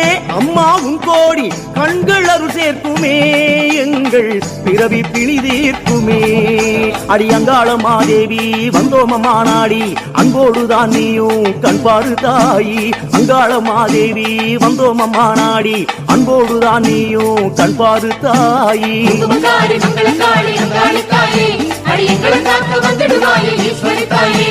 ஈஸ்வரியே அம்மா உன் கோடி கண்கள் அருள் சேர்க்குமே எங்கள் பிறவி பிணி தீர்க்குமே. அடி அங்காள மாதேவி வந்தோமம்மா நாடி அன்போடுதான் நீயும் கண்பாடு தாயி. அங்காள மாதேவி வந்தோமம்மா நாடி அன்போடுதான் நீயும் கண்பாடு தாயி. குங்குமக்காரி தாயே அடி எங்களை காக்க வந்துடுவாயே ஈஸ்வரி தாயே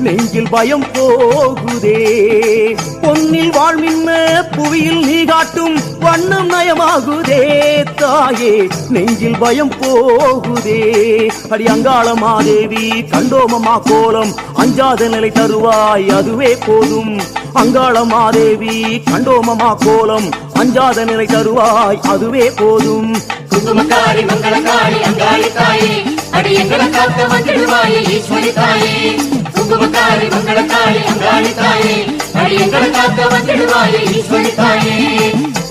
நெஞ்சில் பயம் போகுதே. பொன்னில் வாழ்மின்ன புவியில் நீ காட்டும் வண்ணம் நயமாகுதே தாயே. நெஞ்சில் பயம் போகுதே. அடி அங்காள மாதேவி கண்டோமமா கோலம் அஞ்சாத நிலை தருவாய் அதுவே போதும். அங்காள மாதேவி கண்டோமமா கோலம் அஞ்சாத நிலை தருவாய் அதுவே போதும். குங்குமக்காரி மங்களக்காரி அங்காளி தாயே அடி எங்களை காக்க வந்துடுவாயே ஈஸ்வரி தாயே குங்குமத்தாயே மங்களத்தாயே அங்காளி தாயே அடியங்களை காக்க வந்திடுவாயே ஈஸ்வரி தாயே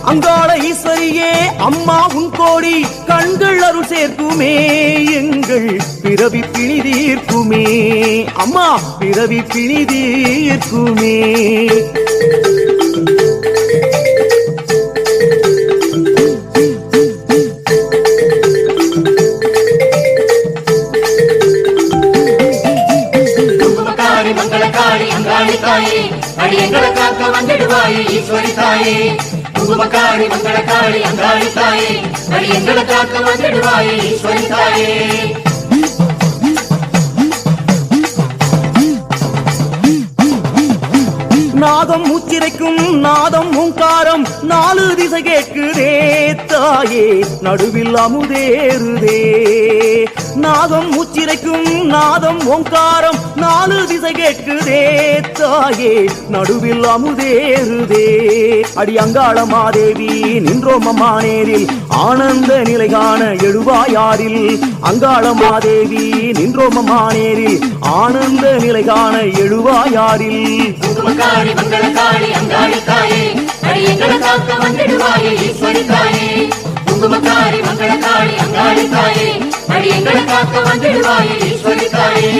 அங்காள ஈஸ்வரியே அம்மா உன் கோடி கண்கள் அருள் சேர்க்குமே எங்கள் பிறவி பிணி தீர்க்குமே. அம்மா பிறவி பிணி அடி எங்களை காக்க வந்துடுவாயே ஈஸ்வரி தாயே. குங்குமக்காரி மங்களக்காளி அங்காளி தாயே. அடி எங்களை காக்க வந்துடுவாயே ஈஸ்வரி தாயே. நாதம் உச்சிரைக்கும் நாதம் உங்காரம் நாலு திசை கேட்குதே தாயே நடுவில் அமுதேறுதே. நாதம் உச்சிரைக்கும் நாதம் ஓங்காரம் நாலு திசை கேட்குதே தாயே நடுவில் அமுதேறுதே. அடி அங்காள மாதேவி நின்றோம் அம்மா நேரில் ஆனந்த நிலை காண எழுவாயாரில் அங்காளமாதேவி நின்றோம் நேரில் ஆனந்த நிலை காண எழுவாயாரில். குங்குமக்காரி மங்களக்காளி அடி எங்களை காக்க வந்துடுவாயே ஈஸ்வரி தாயே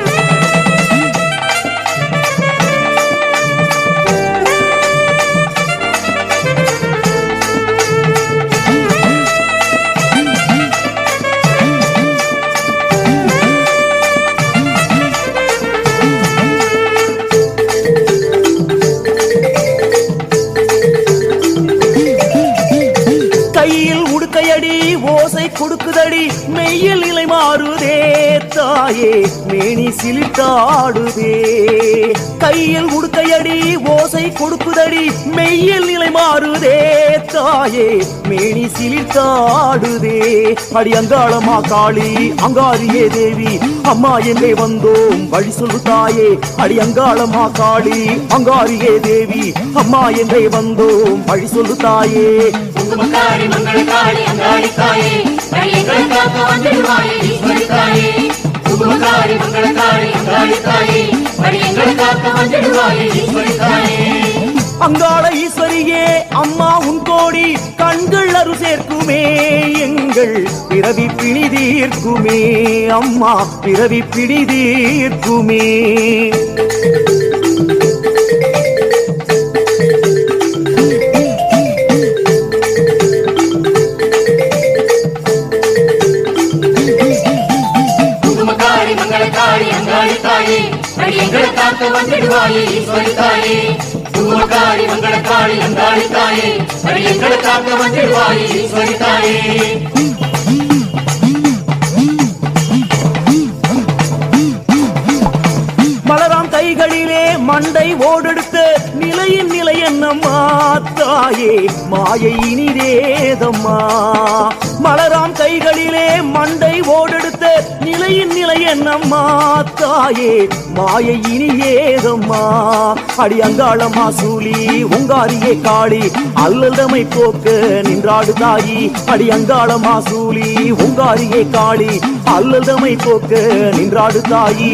தாயே மேனி சிலிட்டாடுதே கையில் உடுக்கையடி ஓசை கொடுக்குதடி மெய்யில் நிலை மாறுதே. தாயே மேனி சிலிட்டாடுதே அடி அங்காளமா காளி அங்காரியே தேவி அம்மா எங்கே வந்தோம்? வழி சொல்லு தாயே அடி அங்காளமா காளி அங்காரியே தேவி அம்மா எங்கே வந்தோம்? வழி சொல்லு தாயே. குங்குமக்காரி காளி அங்காளி தாயே அடி காக்க வந்துடுவாயே ஈஸ்வரி தாயே குங்குமக்காரி மங்களக்காளி அங்காளி தாயே படி எங்களை காக்க வந்துடுவாயே ஈஸ்வரி தாயே அங்காள ஈஸ்வரியே அம்மா உன் கோடி கண்கள் அரு சேர்க்குமே. எங்கள் பிறவி பிணி தீர்க்குமே. அம்மா பிறவி பிணி எங்களை காக்க வந்துடுவாயே ஈஸ்வரி தாயே குங்குமக்காரி மங்களக்காரி அங்காளி தாயே எங்களை காக்க வந்துடுவாயே ஈஸ்வரி தாயே மலராம் கைகளிலே மண்டை ஓடெடுத்து நிலையின் நிலை தாயே மாயை இனிதேதம்மா மலராம் கைகளிலே மண்டை ஓடெடுத்த நிலையின் நிலை என்னம்மா தாயே மாயை இனியேதம்மா அடி அங்காளம்மா சூலி உங்காரியே காளி அல்லதமை போக்க நின்றாடு தாயி. அடி அங்காளம்மா சூலி உங்காரியே காளி அல்லதமை போக்க நின்றாடு தாயி.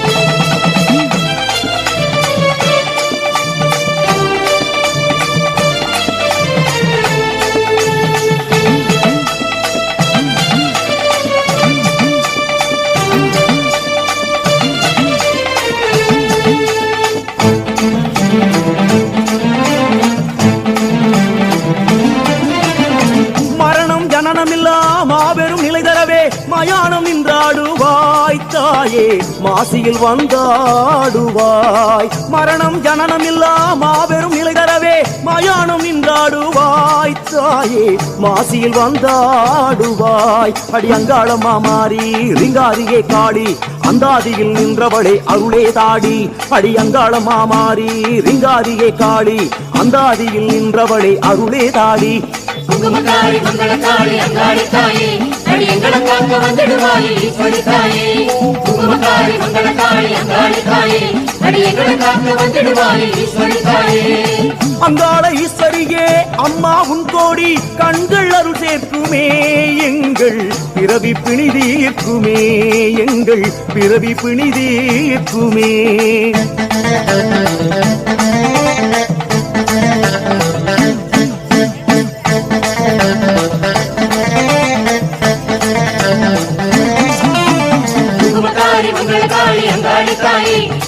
தாயே மாசியில் வந்தாடுவாய். மரணம் ஜனனம் இல்லா மாபெரும் நிலை மயானம் நின்றாடுவாய். தாயே மாசியில் வந்தாடுவாய். அடி அங்காளம்மா மாறி ரிங்காரியே காளி அந்தாதியில் நின்றவளே அருளே தாடி. அடி அங்காளம்மா மாறி ரிங்காரியே காளி அந்தாதியில் நின்றவளே அருளே தாடி. குங்குமக்காரி மங்களக்காரி அங்காளி தாயே. அடி எங்களை காக்க வந்துடுவாயே ஈஸ்வரி தாயே. குங்குமக்காரி மங்களக்காரி அங்காளி தாயே. அடி எங்களை காக்க வந்துடுவாயே ஈஸ்வரி தாயே. அங்காள ஈஸ்வரியே அம்மா உன் கோடி கண்கள் அருள் சேர்க்குமே. எங்கள் பிறவி பிணி தீர்க்குமே. எங்கள் பிறவி பிணி தீர்க்குமே.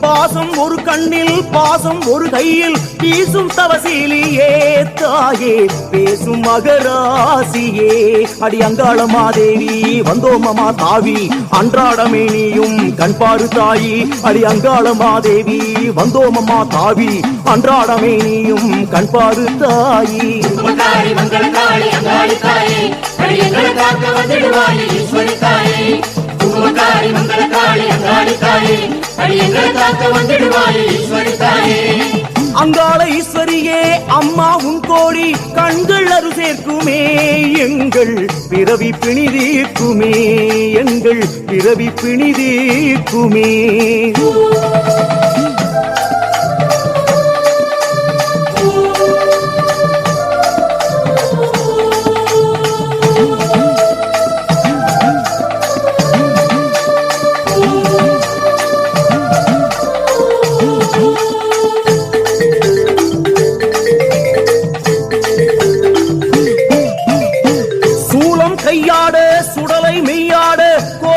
பாசம் ஒரு கண்ணில் பாசம் ஒரு கையில். வீசும் தவசீலியே தாயே பேசும் மகராசியே. அடி அங்காளமாதேவி வந்தோமமா தாவி அன்றாடமே நீயும் கண்பாரு தாயி. அடி அங்காளமாதேவி வந்தோமமா தாவி அன்றாடமே நீயும் கண்பாரு தாயி. குங்குமக்காரி அங்காளி தாயே அடி எங்களை காக்க வந்துடுவாயே ஈஸ்வரி தாயே சுமந்தாரி மங்கள காளி அங்காளி தாயே அடி எங்களை காக்க வந்துடுவாயே ஈஸ்வரி தாயே அங்காள ஈஸ்வரியே அம்மா உன் கோடி கண்கள் அரு சேர்க்குமே எங்கள் பிறவி பிணி தீர்க்குமே எங்கள் பிறவி பிணி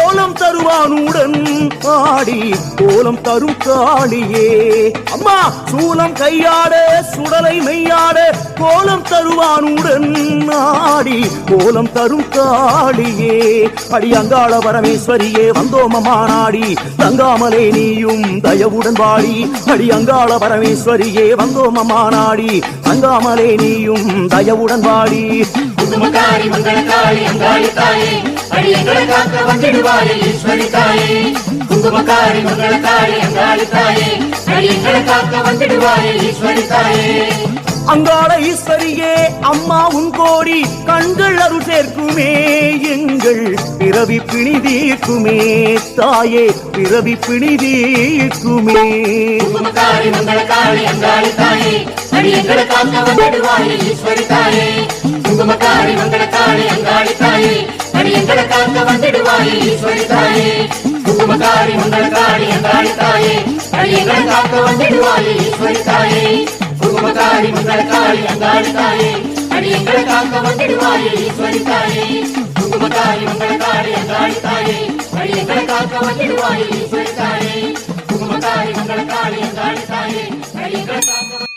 கோலம் தருவானுடன் ஆடி கோலம் தரும் காளியே. அம்மா சூலம் கையாட சுடலை மெய்யாட கோலம் தருவானுடன் ஆடி கோலம் தரும் காளியே. அடி அங்காள பரமேஸ்வரியே வந்தோமமா நாடி தங்காமலே நீயும் தயவுடன் வாடி. அடி அங்காள பரமேஸ்வரியே வந்தோமமா நாடி தங்காமலே நீயும் தயவுடன் வாடி. குங்குமக்காரி மங்களக்காளி அங்காளி தாயே அடி எங்களை காக்க வந்திடுவாயே ஈஸ்வரி தாயே குங்குமக்காரி மங்களக்காளி அங்காளி தாயே அடி எங்களை காக்க வந்திடுவாயே ஈஸ்வரி தாயே அங்காள ஈஸ்வரியே அம்மா உன் கோடி கண்கள் அருள் சேர்க்குமே எங்கள் பிறவி பிணி தீர்க்குமே தாயே பிறவி பிணி தீர்க்குமே. மங்களக்காளி அங்காளி தாயே அடி எங்களை காக்க வந்திடுவாயே ஈஸ்வரி தாயே குங்குமக்காரி மங்களக்காளி அங்காளி தாயே. அடி எங்களை காக்க வந்திடுவாயே ஈஸ்வரி தாயே. குங்குமக்காரி மங்களக்காளி அங்காளி தாயே. அடி எங்களை காக்க வந்திடுவாயே ஈஸ்வரி தாயே. குங்குமக்காரி மங்களக்காளி அங்காளி தாயே. அடி எங்களை காக்க வந்திடுவாயே ஈஸ்வரி தாயே. குங்குமக்காரி மங்களக்காளி அங்காளி தாயே. அடி எங்களை காக்க வந்திடுவாயே ஈஸ்வரி தாயே. குங்குமக்காரி மங்களக்காளி அங்காளி தாயே. அடி எங்களை காக்க